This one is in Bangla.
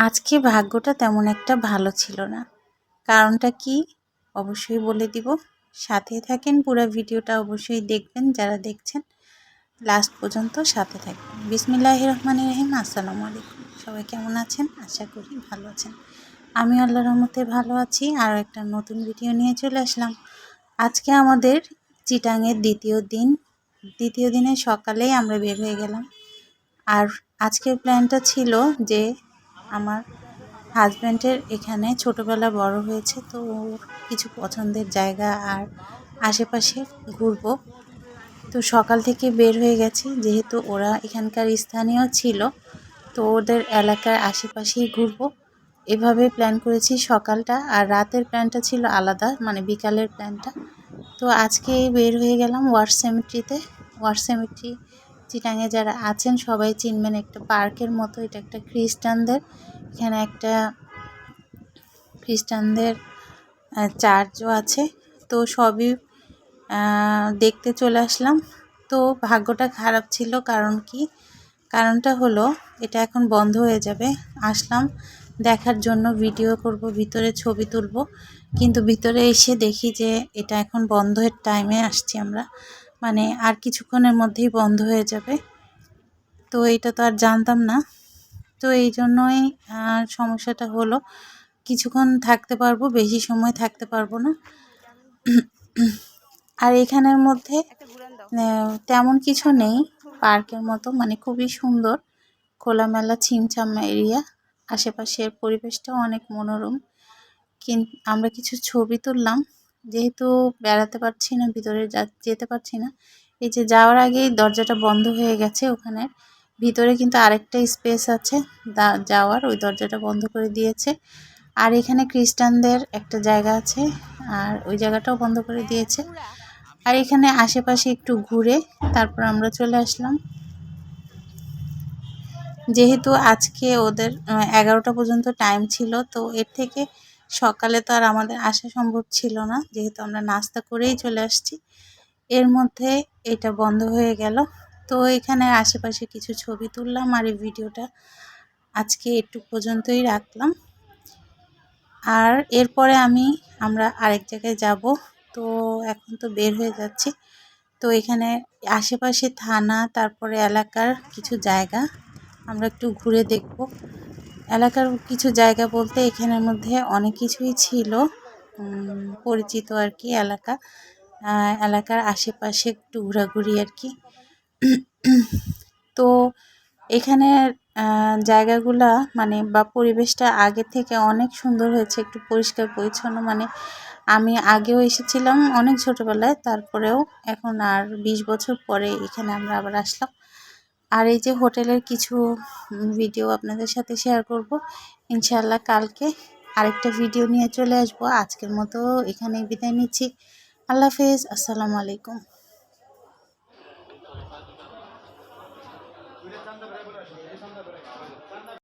আজকে ভাগ্যটা তেমন একটা ভালো ছিল না। কারণটা কি? অবশ্যই বলে দিব। সাথে থাকেন, পুরো ভিডিওটা অবশ্যই দেখবেন, যারা দেখছেন। লাস্ট পর্যন্ত সাথে থাকবেন। বিসমিল্লাহ রহমান রহিম, আসসালামু আলাইকুম। সবাই কেমন আছেন? আশা করি ভালো আছেন। আমি আল্লাহ রহমতে ভালো আছি। আর একটা নতুন ভিডিও নিয়ে চলে আসলাম। আজকে আমাদের চিটাংয়ের দ্বিতীয় দিন। দ্বিতীয় দিনের সকালেই আমরা বের হয়ে গেলাম। আর আজকের প্ল্যানটা ছিল যে আমার হাজব্যান্ডের এখানে ছোটোবেলা বড় হয়েছে, তো ওর কিছু পছন্দের জায়গা আর আশেপাশে ঘুরবো। তো সকাল থেকে বের হয়ে গেছি, যেহেতু ওরা এখানকার স্থানীয় ছিল, তো ওদের এলাকার আশেপাশেই ঘুরবো। এভাবে প্ল্যান করেছি সকালটা, আর রাতের প্ল্যানটা ছিল আলাদা মানে বিকালের প্ল্যানটা তো আজকে বের হয়ে গেলাম ওয়ার্ড সেমিট্রিতে ওয়ার্ড সেমিট্রি চিটাঙে যারা আছেন সবাই চিনবেন একটা পার্কের মতো, এটা একটা খ্রিস্টানদের। এখানে একটা খ্রিস্টানদের চার্চও আছে। তো সবই দেখতে চলে আসলাম। তো ভাগ্যটা খারাপ ছিল কারণ কি? কারণটা হলো, এটা এখন বন্ধ হয়ে যাবে। আসলাম, দেখার জন্য ভিডিও করব, ভিতরে ছবি তুলব। কিন্তু ভিতরে এসে দেখি যে এটা এখন বন্ধের টাইমে আসছি আমরা। মানে আর কিছুক্ষণের মধ্যেই বন্ধ হয়ে যাবে। তো এটা তো আর জানতাম না। তো এই জন্যই সমস্যাটা হলো, কিছুক্ষণ থাকতে পারব, বেশি সময় থাকতে পারব না। আর এখানের মধ্যে তেমন কিছু নেই। পার্কের মতো মানে খুবই সুন্দর। খোলামেলা, ছিমছাম এরিয়া। আশেপাশের পরিবেশটাও অনেক মনোরম। কিন্তু আমরা কিছু ছবি তুললাম। যেহেতু বেড়াতে পারছি না, ভিতরে যেতে পারছি না, এই যে যাওয়ার আগেই দরজাটা বন্ধ হয়ে গেছে ওখানে। ভিতরে কিন্তু আরেকটা স্পেস আছে যাওয়ার, ওই দরজাটা বন্ধ করে দিয়েছে। আর এখানে খ্রিস্টানদের একটা জায়গা আছে, আর ওই জায়গাটাও বন্ধ করে দিয়েছে। আর এখানে আশেপাশে একটু ঘুরে তারপর আমরা চলে আসলাম। যেহেতু আজকে ওদের এগারোটা পর্যন্ত টাইম ছিল, তো এর থেকে সকালে তো আর আমাদের আসা সম্ভব ছিল না, যেহেতু আমরা নাস্তা করেই চলে আসছি। এর মধ্যে এটা বন্ধ হয়ে গেল। তো এখানে আশেপাশে কিছু ছবি তুললাম আর এই ভিডিওটা আজকে একটু পর্যন্তই রাখলাম। আর এরপরে আমি, আমরা আরেক জায়গায় যাব। তো এখন তো বের হয়ে যাচ্ছি। তো এখানে আশেপাশে থানা, তারপরে এলাকার কিছু জায়গা, আমরা একটু ঘুরে দেখব। এলাকার কিছু জায়গা বলতে এখানের মধ্যে অনেক কিছুই ছিল পরিচিত আর কি এলাকা। এলাকার আশেপাশে একটু ঘোরাঘুরি আর কি। তো এখানের জায়গাগুলা মানে বা পরিবেশটা আগে থেকে অনেক সুন্দর হয়েছে, একটু পরিষ্কার পরিচ্ছন্ন। মানে আমি আগেও এসেছিলাম অনেক ছোটোবেলায়, তারপরেও এখন আর ২০ বছর পরে এখানে আমরা আবার আসলাম। আর এই যে হোটেলের কিছু ভিডিও আপনাদের সাথে শেয়ার করব। ইনশাল্লাহ কালকে আরেকটা ভিডিও নিয়ে চলে আসব। আজকের মতো এখানে বিদায় নিচ্ছি। আল্লাহ হাফেজ, আসসালামু আলাইকুম।